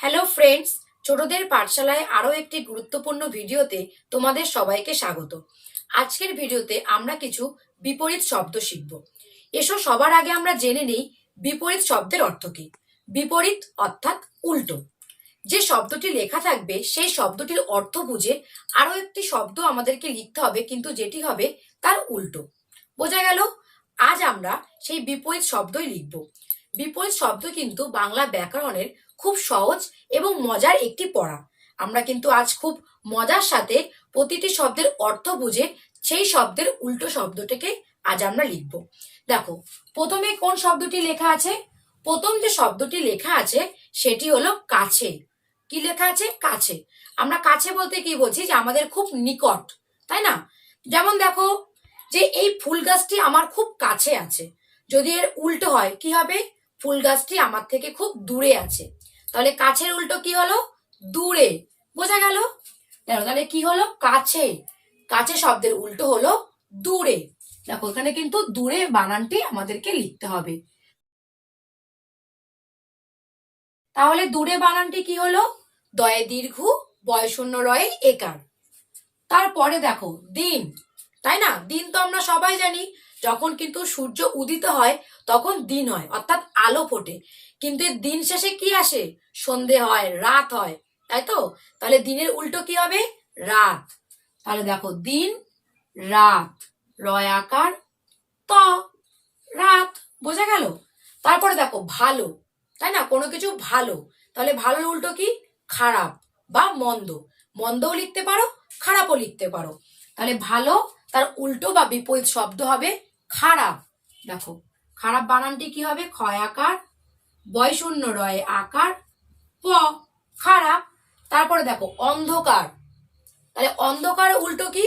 Hello friends ছোটদের পাঠশালায় আরও একটি গুরুত্বপূর্ণ ভিডিওতে তোমাদের সবাইকে স্বাগত। আজকের ভিডিওতে আমরা কিছু বিপরীত শব্দ শিখব। এসো সবার আগে আমরা জেনে নিই বিপরীত শব্দের অর্থ কী। বিপরীত অর্থাৎ উল্টো। যে শব্দটি লেখা থাকবে, সেই শব্দটির অর্থ বুঝে আরও একটি শব্দ আমাদেরকে লিখতে হবে, কিন্তু যেটি হবে তার উল্টো। বোঝা গেল? আজ আমরা সেই বিপরীত শব্দই লিখব। বিপরীত শব্দ কিন্তু বাংলা ব্যাকরণের খুব সহজ এবং মজার একটি পড়া। আমরা কিন্তু আজ খুব মজার সাথে প্রতিটি শব্দের অর্থ বুঝে সেই শব্দের উল্টো শব্দটিকে আজ আমরা লিখব। দেখো, প্রথমে কোন শব্দটি লেখা আছে? প্রথম যে শব্দটি লেখা আছে সেটি হলো কাছে। কি লেখা আছে? কাছে। আমরা কাছে বলতে কি বলছি? যে আমাদের খুব নিকট, তাই না? যেমন দেখো, যে এই ফুল গাছটি আমার খুব কাছে আছে। যদি এর উল্টো হয়, কি হবে? ফুল গাছটি আমার থেকে খুব দূরে আছে। তাহলে কাছের উল্টো কি হলো? দূরে। বোঝা গেল? তাহলে কি হলো? কাছে। কাছে শব্দের উল্টো হলো দূরে। দেখো, এখানে কিন্তু দূরে বানানটি আমাদেরকে লিখতে হবে। তাহলে দূরে বানানটি কি হলো? দয়ে দীর্ঘ বয়শূন্য রয়ে একার। তারপরে দেখো, দিন। তাই না? দিন তো আমরা সবাই জানি। যখন কিন্তু সূর্য উদিত হয়, তখন দিন হয়, অর্থাৎ আলো ফোটে। কিন্তু এর দিন শেষে কি আসে? সন্ধে হয়, রাত হয়, তাই তো? তাহলে দিনের উল্টো কি হবে? রাত। তাহলে দেখো, দিন, রাত, রয় আকার, ত, রাত, বোঝা গেল? তারপরে দেখো, ভালো, তাই না? কোনো কিছু ভালো। তাহলে ভালোর উল্টো কি? খারাপ বা মন্দ। মন্দও লিখতে পারো, খারাপও লিখতে পারো। তাহলে ভালো, তার উল্টো বা বিপরীত শব্দ হবে খারাপ। দেখো, খারাপ বানানটি কি হবে? ক্ষয় আকার বয়শূন্য রয়ে আকার, প খারাপ। তারপরে দেখো, অন্ধকার। তাহলে অন্ধকার উল্টো কি?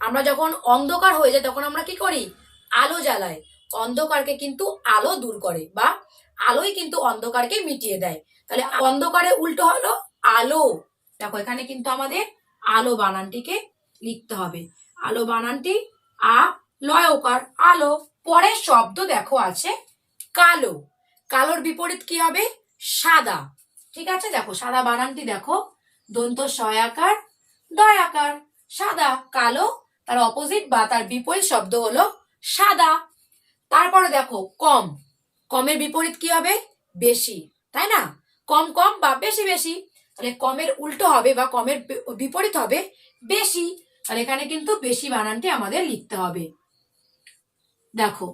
আমরা যখন অন্ধকার হয়ে যায় তখন আমরা কি করি? আলো জ্বালাই। অন্ধকারকে কিন্তু আলো দূর করে বা আলোই কিন্তু অন্ধকারকে মিটিয়ে দেয়। তাহলে অন্ধকারে উল্টো হলো আলো। দেখো, এখানে কিন্তু আমাদের আলো বানানটিকে লিখতে হবে। আলো বানানটি আ লয়কার আলো, পরের শব্দ দেখো আছে, কালো। কালোর বিপরীত কি হবে? সাদা। ঠিক আছে? দেখো, সাদা বানানটি দেখো। দন্ত সয়াকার, দয়াকার। সাদা, কালো, তার অপোজিট বা তার বিপরীত শব্দ হলো সাদা। তারপরে দেখো, কম। কমের বিপরীত কি হবে? বেশি। তাই না? কম কম বা বেশি বেশি। তাহলে কমের উল্টো হবে বা কমের বিপরীত হবে বেশি। তাহলে এখানে কিন্তু বেশি বানানটি আমাদের লিখতে হবে। দেখো,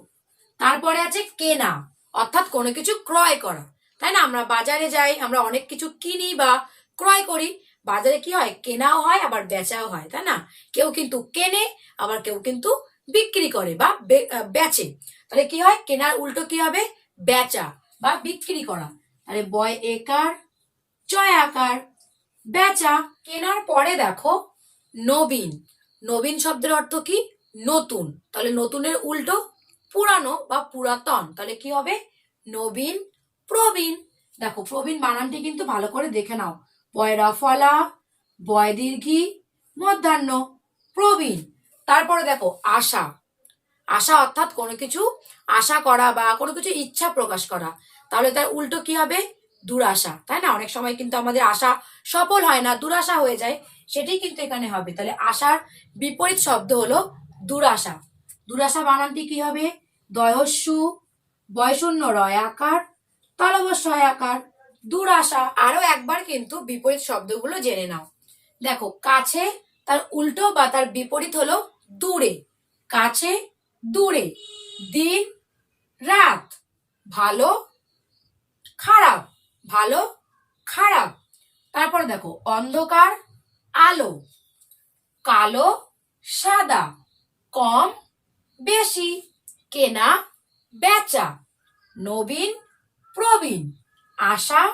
তারপরে আছে কেনা, অর্থাৎ কোনো কিছু ক্রয় করা। তাই না? আমরা বাজারে যাই, আমরা অনেক কিছু কিনি বা ক্রয় করি। বাজারে কি হয়? কেনাও হয়, আবার বেচাও হয়, তাই না? কেউ কিন্তু কেনে, আবার কেউ কিন্তু বিক্রি করে বা বেচে। তাহলে কি হয়? কেনার উল্টো কি হবে? বেচা বা বিক্রি করা। তাহলে বয় একার জয় আকার, বেচা। কেনার পরে দেখো, নবীন। নবীন শব্দের অর্থ কি? নতুন। তাহলে নতুনের উল্টো পুরানো বা পুরাতন। তাহলে কি হবে? নবীন, প্রবীণ। দেখো, প্রবীণ বানানটি কিন্তু ভালো করে দেখে নাও। বয়রা ফলা বয় দীর্ঘি মধ্যাহ্ন, প্রবীণ। তারপরে দেখো, আশা। আশা অর্থাৎ কোনো কিছু আশা করা বা কোনো কিছু ইচ্ছা প্রকাশ করা। তাহলে তার উল্টো কি হবে? দুরাশা। তাই না? অনেক সময় কিন্তু আমাদের আশা সফল হয় না, দুরাশা হয়ে যায়। সেটাই কিন্তু এখানে হবে। তাহলে আশার বিপরীত শব্দ হলো দুরাশা। দুরাশা বানানটি কি হবে? দয়স্যু বয়শূন্য রয় আকার তলবস্বয় আকার। দুরাশা আরও একবার কিন্তু বিপরীত শব্দগুলো জেনে নাও। দেখো, কাছে তার উল্টো বা তার বিপরীত হলো দূরে। কাছে, দূরে। দিন, রাত। ভালো, খারাপ। ভালো, খারাপ। তারপর দেখো, অন্ধকার, আলো। কালো, সাদা। কম, বেশি, কেনা, বেচা, নবীন, প্রবীণ, আশা,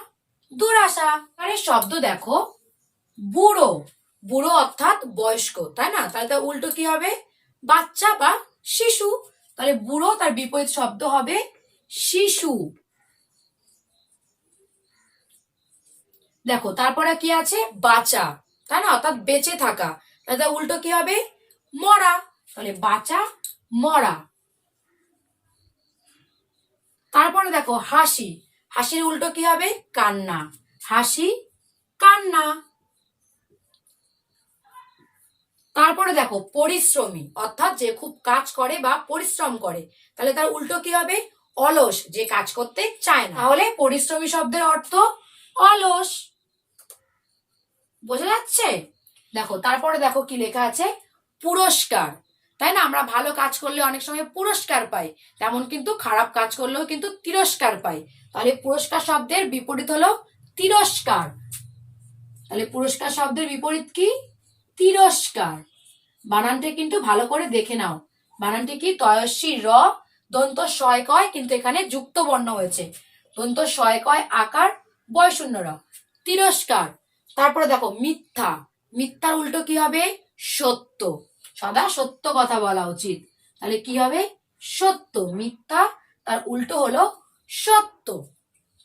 দুরাশা। আরে, শব্দ দেখো। বুড়ো। বুড়ো অর্থাৎ বয়স্ক, তাই না? তাহলে তার উল্টো কি হবে? বাচ্চা বা শিশু। তাহলে বুড়ো তার বিপরীত শব্দ হবে শিশু। দেখো, তারপরে কি আছে? বাঁচা। তাই না? অর্থাৎ বেঁচে থাকা। তাহলে উল্টো কি হবে? মরা। তাহলে বাঁচা, মরা। তারপরে দেখো, হাসি। হাসির উল্টো কি হবে? কান্না। হাসি, কান্না। তারপরে দেখো, পরিশ্রমী। অর্থাৎ যে খুব কাজ করে বা পরিশ্রম করে, তাহলে তার উল্টো কি হবে? অলস, যে কাজ করতে চায় না। তাহলে পরিশ্রমী শব্দের অর্থ অলস। বোঝা যাচ্ছে? দেখো, তারপরে দেখো কি লেখা আছে? পুরস্কার। তাই না? আমরা ভালো কাজ করলে অনেক সময় পুরস্কার পাই, তেমন কিন্তু খারাপ কাজ করলেও কিন্তু তিরস্কার পাই। তাহলে পুরস্কার শব্দের বিপরীত হলো তিরস্কার। তাহলে পুরস্কার শব্দের বিপরীত কি? তিরস্কার। বানানটা কিন্তু ভালো করে দেখে নাও। বানানটি কি? তয়স্বী র, দন্ত শয় কয় কিন্তু এখানে যুক্ত বর্ণ হয়েছে। দন্ত শয় কয় আকার বয় শূন্য র। তিরস্কার। তারপরে দেখো, মিথ্যা। মিথ্যার উল্টো কি হবে? সত্য। সদা সত্য কথা বলা উচিত। তাহলে কি হবে? সত্য, মিথ্যা, তার উল্টো হলো সত্য।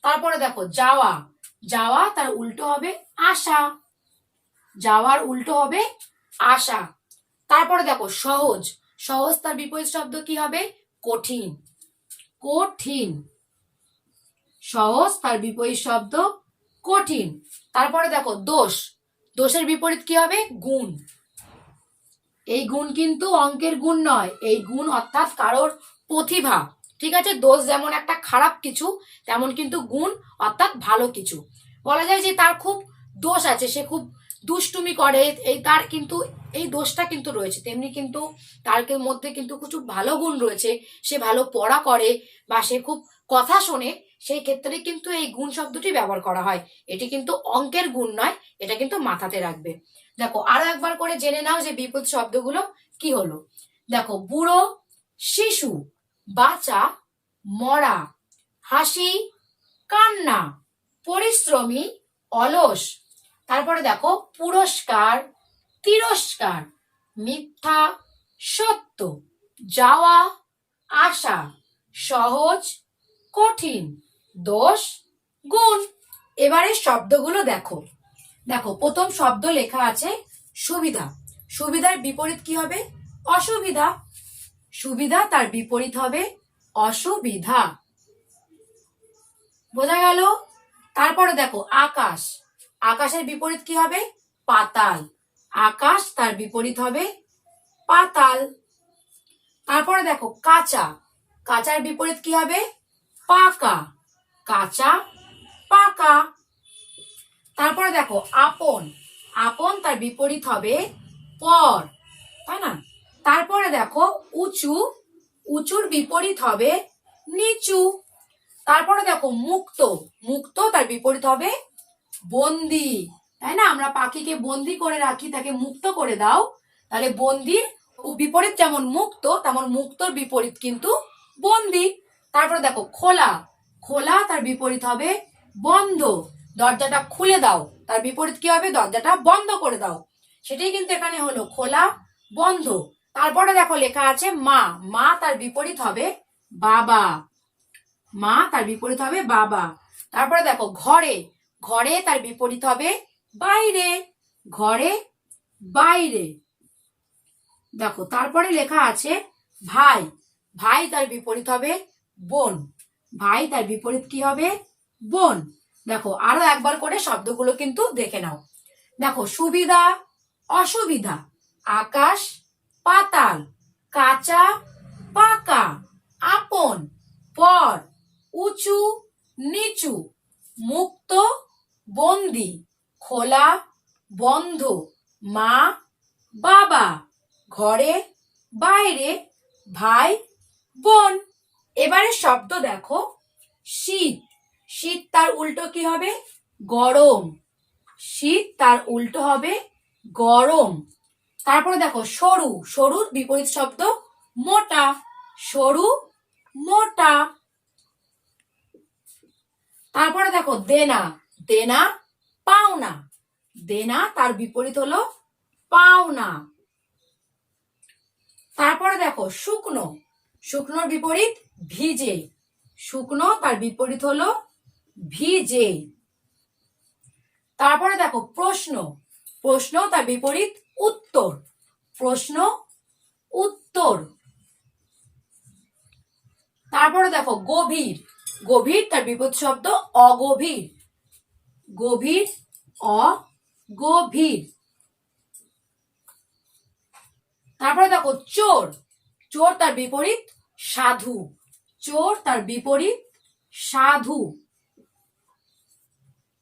তারপরে দেখো, যাওয়া। যাওয়া, তার উল্টো হবে আশা। যাওয়ার উল্টো হবে আশা। তারপরে দেখো, সহজ। সহজ তার বিপরীত শব্দ কি হবে? কঠিন। কঠিন। সহজ তার বিপরীত শব্দ কঠিন। তারপরে দেখো, দোষ। দোষের বিপরীত কি হবে? গুণ। এই গুণ কিন্তু অঙ্কের গুণ নয়, এই গুণ অর্থাৎ কারোর প্রতিভা। ঠিক আছে? দোষ যেমন একটা খারাপ কিছু, তেমন কিন্তু গুণ অর্থাৎ ভালো কিছু। বলা যায় যে তার খুব দোষ আছে, সে খুব দুষ্টুমি করে, এই তার কিন্তু, এই দোষটা কিন্তু রয়েছে। তেমনি কিন্তু তার মধ্যে কিন্তু কিছু ভালো গুণ রয়েছে। সে ভালো পড়া করে বা সে খুব কথা শোনে সেই ক্ষেত্রে কিন্তু এই গুণ শব্দটি ব্যবহার করা হয়। এটি কিন্তু অঙ্কের গুণ নয়, এটা কিন্তু মাথাতে রাখবে। দেখো, আরও একবার করে জেনে নাও যে বিপরীত শব্দগুলো কি হলো। দেখো, বুড়ো, শিশু, বাচ্চা, মরা, হাসি, কান্না, পরিশ্রমী, অলস। তারপরে দেখো, পুরস্কার, তিরস্কার, মিথ্যা, সত্য, যাওয়া আশা সহজ, কঠিন। দোষ গুণ। এবারে শব্দগুলো দেখো। দেখো, প্রথম শব্দ লেখা আছে সুবিধা। সুবিধার বিপরীত কি হবে? অসুবিধা। সুবিধা তার বিপরীত হবে অসুবিধা। বোঝা গেল? তারপরে দেখো, আকাশ। আকাশের বিপরীত কি হবে? পাতাল। আকাশ তার বিপরীত হবে পাতাল। তারপরে দেখো, কাঁচা। কাঁচার বিপরীত কি হবে? পাকা। কাঁচা, পাকা। তারপরে দেখো, আপন। আপন তার বিপরীত হবে পর, তাই না? তারপরে দেখো, উঁচু। উঁচুর বিপরীত হবে নিচু। তারপরে দেখো, মুক্ত। মুক্ত তার বিপরীত হবে বন্দি। তাই না? আমরা পাখিকে বন্দি করে রাখি, তাকে মুক্ত করে দাও। তাহলে বন্দির বিপরীত যেমন মুক্ত, তেমন মুক্তর বিপরীত কিন্তু বন্দি। তারপরে দেখো, খোলা। খোলা, তার বিপরীত হবে বন্ধ। দরজাটা খুলে দাও। তার বিপরীত কি হবে? দরজাটা বন্ধ করে দাও। সেটাই কিন্তু এখানে হলো খোলা, বন্ধ। তারপরে দেখো লেখা আছে মা। মা তার বিপরীত হবে বাবা। মা তার বিপরীত হবে বাবা। তারপরে দেখো ঘরে। ঘরে তার বিপরীত হবে বাইরে। ঘরে বাইরে। দেখো, তারপরে লেখা আছে ভাই। ভাই তার বিপরীত হবে বোন। ভাই, তার বিপরীত কি হবে? বোন। দেখো, আরও একবার করে শব্দগুলো কিন্তু দেখে নাও। দেখো, সুবিধা, অসুবিধা। আকাশ, পাতাল। কাঁচা, পাকা। আপন, পর। উঁচু, নিচু। মুক্ত, বন্দি। খোলা, বন্ধ। মা, বাবা। ঘরে, বাইরে। ভাই, বোন। এবারে শব্দ দেখো। শীত। শীত তার উল্টো কি হবে? গরম। শীত তার উল্টো হবে গরম। তারপরে দেখো, সরু। সরুর বিপরীত শব্দ মোটা। সরু, মোটা। তারপরে দেখো, দেনা। দেনা, পাওনা। দেনা তার বিপরীত হলো পাওনা। তারপরে দেখো, শুকনো। শুকনোর বিপরীত ভিজে। শুকনো তার বিপরীত হলো ভিজে। তারপরে দেখো, প্রশ্ন। প্রশ্ন তার বিপরীত উত্তর। প্রশ্ন উত্তর। তারপরে দেখো, গভীর। গভীর তার বিপরীত শব্দ অগভীর। গভীর, অগভীর। তারপরে দেখো, চোর। চোর তার বিপরীত সাধু। চোর, তার বিপরীত সাধু।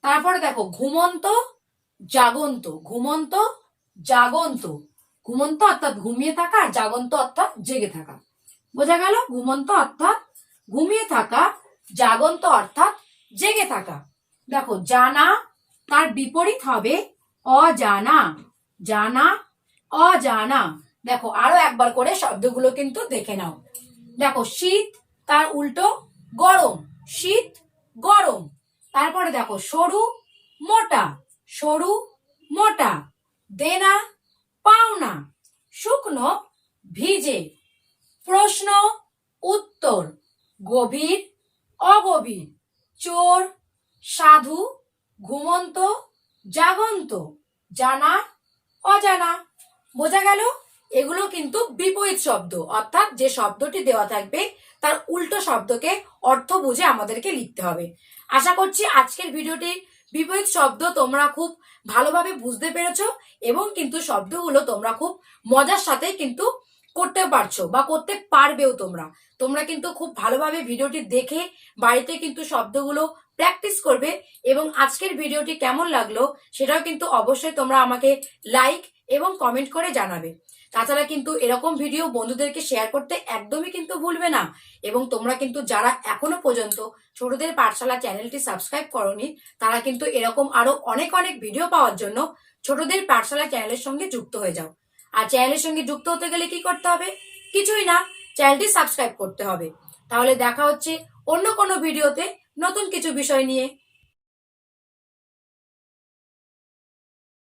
তারপরে দেখো, ঘুমন্ত, জাগন্ত। ঘুমন্ত জাগন্ত। ঘুমন্ত অর্থাৎ ঘুমিয়ে থাকা আর জাগন্ত অর্থাৎ জেগে থাকা। বোঝা গেল? ঘুমন্ত অর্থাৎ ঘুমিয়ে থাকা, জাগন্ত অর্থাৎ জেগে থাকা। দেখো, জানা, তার বিপরীত হবে অজানা। জানা, অজানা। দেখো, আরও একবার করে শব্দগুলো কিন্তু দেখে নাও। দেখো, শীত তার উল্টো গরম, শীত গরম। তারপরে দেখো, সরু, মোটা সরু, মোটা। দেনা, পাওনা, শুকনো, ভিজে। প্রশ্ন, উত্তর, গভীর, অগভীর। চোর, সাধু, ঘুমন্ত, জাগন্ত। জানা, অজানা। বোঝা গেল, এগুলো কিন্তু বিপরীত শব্দ, অর্থাৎ যে শব্দটি দেওয়া থাকবে তার উল্টো শব্দকে অর্থ বুঝে আমাদেরকে লিখতে হবে। আশা করছি আজকের ভিডিওটি বিপরীত শব্দ তোমরা খুব ভালোভাবে বুঝতে পেরেছ এবং কিন্তু শব্দগুলো তোমরা খুব মজার সাথে কিন্তু করতে পারছ বা করতে পারবেও তোমরা। তোমরা কিন্তু খুব ভালোভাবে ভিডিওটি দেখে বাড়িতে কিন্তু শব্দগুলো প্র্যাকটিস করবে এবং আজকের ভিডিওটি কেমন লাগল সেটাও কিন্তু অবশ্যই তোমরা আমাকে লাইক এবং কমেন্ট করে জানাবে। তাছাড়া কিন্তু এরকম ভিডিও বন্ধুদেরকে শেয়ার করতে একদমই কিন্তু ভুলবে না। এবং তোমরা কিন্তু যারা এখনও পর্যন্ত ছোটদের পাঠশালা চ্যানেলটি সাবস্ক্রাইব করনি, তারা কিন্তু এরকম আরও অনেক অনেক ভিডিও পাওয়ার জন্য ছোটদের পাঠশালা চ্যানেলের সঙ্গে যুক্ত হয়ে যাও। আর চ্যানেলের সঙ্গে যুক্ত হতে গেলে কি করতে হবে? কিছুই না চ্যানেলটি সাবস্ক্রাইব করতে হবে। তাহলে দেখা হচ্ছে অন্য কোনো ভিডিওতে নতুন কিছু বিষয় নিয়ে।